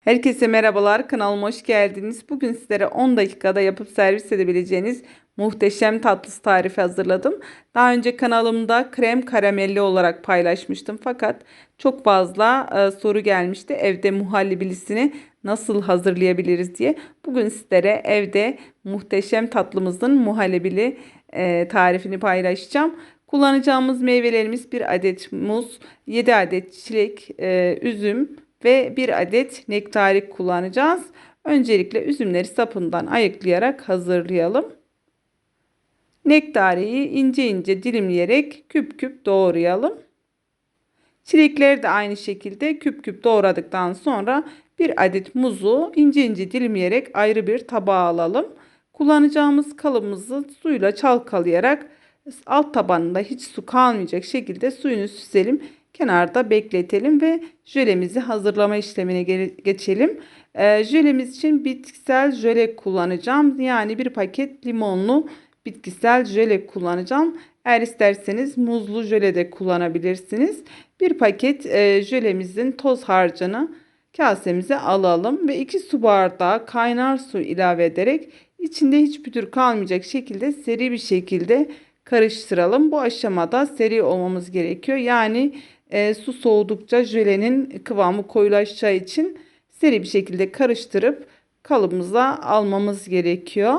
Herkese merhabalar, kanalıma hoş geldiniz. Bugün sizlere 10 dakikada yapıp servis edebileceğiniz muhteşem tatlısı tarifi hazırladım. Daha önce kanalımda krem karamelli olarak paylaşmıştım fakat çok fazla e, soru gelmişti. Evde muhallebilisini nasıl hazırlayabiliriz diye. Bugün sizlere evde muhteşem tatlımızın muhallebili e, tarifini paylaşacağım. Kullanacağımız meyvelerimiz 1 adet muz, 7 adet çilek, e, üzüm, ve bir adet nektarik kullanacağız. Öncelikle üzümleri sapından ayıklayarak hazırlayalım. Nektariyi ince ince dilimleyerek küp küp doğrayalım. Çilekleri de aynı şekilde küp küp doğradıktan sonra bir adet muzu ince ince dilimleyerek ayrı bir tabağa alalım. Kullanacağımız kalıbımızı suyla çalkalayarak alt tabanında hiç su kalmayacak şekilde suyunu süzelim kenarda bekletelim ve jölemizi hazırlama işlemine geçelim. E, jölemiz için bitkisel jöle kullanacağım. Yani bir paket limonlu bitkisel jöle kullanacağım. Eğer isterseniz muzlu jöle de kullanabilirsiniz. Bir paket e, jölemizin toz harcını kasemize alalım ve 2 su bardağı kaynar su ilave ederek içinde hiç pütür kalmayacak şekilde seri bir şekilde karıştıralım. Bu aşamada seri olmamız gerekiyor. Yani e, su soğudukça jölenin kıvamı koyulaşacağı için seri bir şekilde karıştırıp kalıbımıza almamız gerekiyor.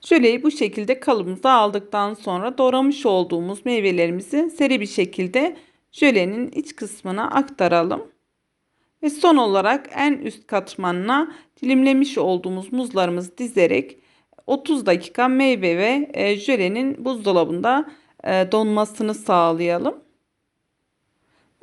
Jöleyi bu şekilde kalıbımıza aldıktan sonra doğramış olduğumuz meyvelerimizi seri bir şekilde jölenin iç kısmına aktaralım. Ve son olarak en üst katmanına dilimlemiş olduğumuz muzlarımızı dizerek 30 dakika meyve ve e, jölenin buzdolabında e, donmasını sağlayalım.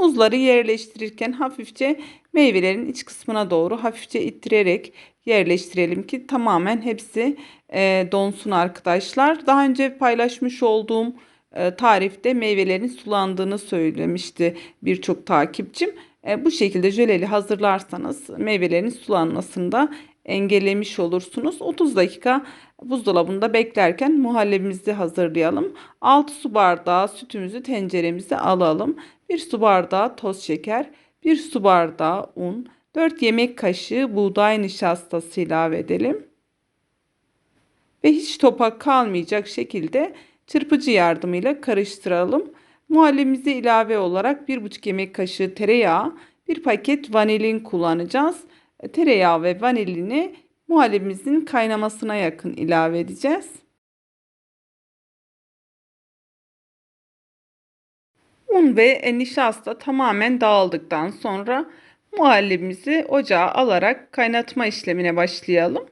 Muzları yerleştirirken hafifçe meyvelerin iç kısmına doğru hafifçe ittirerek yerleştirelim ki tamamen hepsi e, donsun arkadaşlar. Daha önce paylaşmış olduğum e, tarifte meyvelerin sulandığını söylemişti birçok takipçim. E, bu şekilde jöleli hazırlarsanız meyvelerin sulanmasını da engellemiş olursunuz. 30 dakika buzdolabında beklerken muhallebimizi hazırlayalım. 6 su bardağı sütümüzü tenceremize alalım. 1 su bardağı toz şeker, 1 su bardağı un, 4 yemek kaşığı buğday nişastası ilave edelim. Ve hiç topak kalmayacak şekilde çırpıcı yardımıyla karıştıralım. Muhallebimize ilave olarak 1,5 yemek kaşığı tereyağı, 1 paket vanilin kullanacağız. Tereyağı ve vanilini muhallebimizin kaynamasına yakın ilave edeceğiz. Un ve nişasta tamamen dağıldıktan sonra muhallebimizi ocağa alarak kaynatma işlemine başlayalım.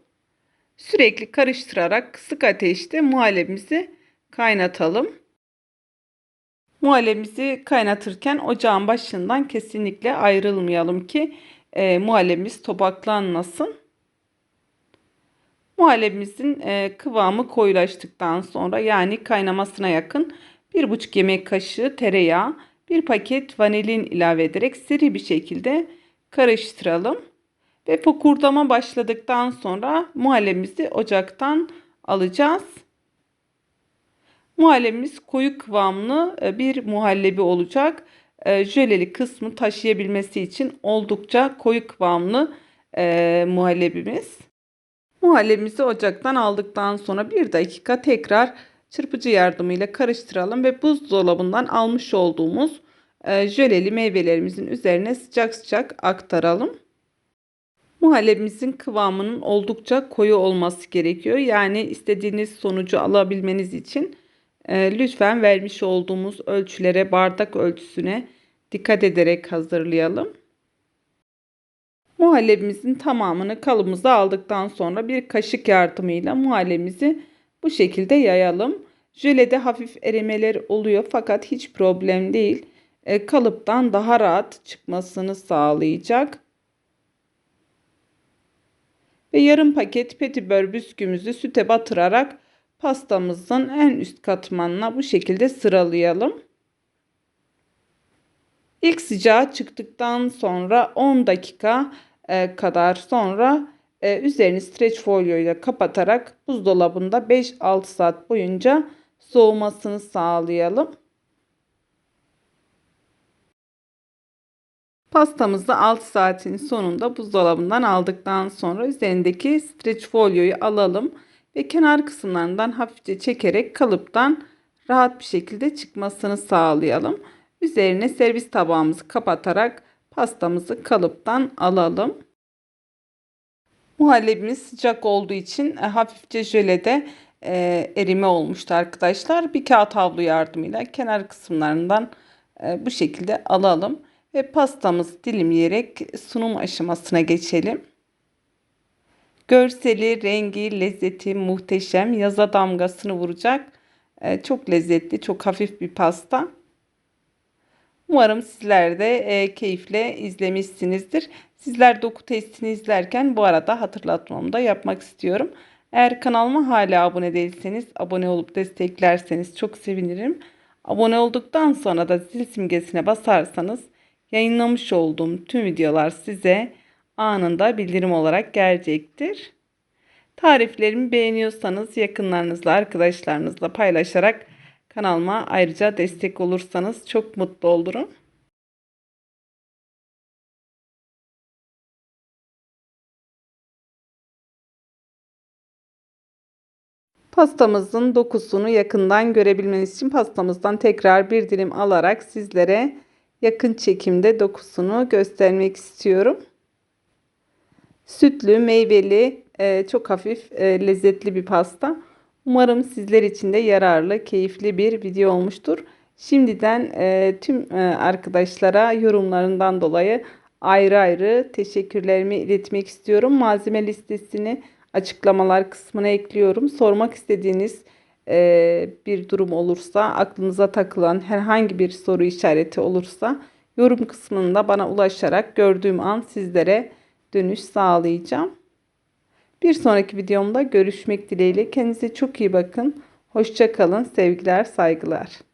Sürekli karıştırarak kısık ateşte muhallebimizi kaynatalım. Muhallebimizi kaynatırken ocağın başından kesinlikle ayrılmayalım ki e, muhallebimiz topaklanmasın. Muhallebimizin e, kıvamı koyulaştıktan sonra yani kaynamasına yakın 1,5 yemek kaşığı tereyağı, 1 paket vanilin ilave ederek seri bir şekilde karıştıralım. Ve fokurdama başladıktan sonra muhallebimizi ocaktan alacağız. Muhallebimiz koyu kıvamlı e, bir muhallebi olacak. E, jöleli kısmı taşıyabilmesi için oldukça koyu kıvamlı e, muhallebimiz. Muhallebimizi ocaktan aldıktan sonra bir dakika tekrar çırpıcı yardımıyla karıştıralım ve buzdolabından almış olduğumuz e, jöleli meyvelerimizin üzerine sıcak sıcak aktaralım. Muhallebimizin kıvamının oldukça koyu olması gerekiyor. Yani istediğiniz sonucu alabilmeniz için e, lütfen vermiş olduğumuz ölçülere, bardak ölçüsüne dikkat ederek hazırlayalım. Muhallebimizin tamamını kalıbımıza aldıktan sonra bir kaşık yardımıyla muhallebimizi bu şekilde yayalım. Jölede hafif erimeler oluyor fakat hiç problem değil. E, kalıptan daha rahat çıkmasını sağlayacak. Ve yarım paket petibör biskümüzü süte batırarak pastamızın en üst katmanına bu şekilde sıralayalım. İlk sıcağı çıktıktan sonra 10 dakika e, kadar sonra e, üzerini streç folyo ile kapatarak buzdolabında 5-6 saat boyunca soğumasını sağlayalım. Pastamızı 6 saatin sonunda buzdolabından aldıktan sonra üzerindeki streç folyoyu alalım ve kenar kısımlarından hafifçe çekerek kalıptan rahat bir şekilde çıkmasını sağlayalım. Üzerine servis tabağımızı kapatarak pastamızı kalıptan alalım. Muhallebimiz sıcak olduğu için e, hafifçe jölede e, erime olmuştu arkadaşlar. Bir kağıt havlu yardımıyla kenar kısımlarından e, bu şekilde alalım ve pastamızı dilimleyerek sunum aşamasına geçelim. Görseli, rengi, lezzeti muhteşem. Yaza damgasını vuracak. E, çok lezzetli, çok hafif bir pasta. Umarım sizler de e, keyifle izlemişsinizdir. Sizler doku testini izlerken bu arada hatırlatmamı da yapmak istiyorum. Eğer kanalıma hala abone değilseniz abone olup desteklerseniz çok sevinirim. Abone olduktan sonra da zil simgesine basarsanız yayınlamış olduğum tüm videolar size anında bildirim olarak gelecektir. Tariflerimi beğeniyorsanız yakınlarınızla, arkadaşlarınızla paylaşarak kanalıma ayrıca destek olursanız çok mutlu olurum. Pastamızın dokusunu yakından görebilmeniz için pastamızdan tekrar bir dilim alarak sizlere yakın çekimde dokusunu göstermek istiyorum. Sütlü, meyveli, e, çok hafif, e, lezzetli bir pasta. Umarım sizler için de yararlı, keyifli bir video olmuştur. Şimdiden e, tüm arkadaşlara yorumlarından dolayı ayrı ayrı teşekkürlerimi iletmek istiyorum. Malzeme listesini açıklamalar kısmına ekliyorum. Sormak istediğiniz bir durum olursa, aklınıza takılan herhangi bir soru işareti olursa yorum kısmında bana ulaşarak gördüğüm an sizlere dönüş sağlayacağım. Bir sonraki videomda görüşmek dileğiyle. Kendinize çok iyi bakın. Hoşça kalın. Sevgiler, saygılar.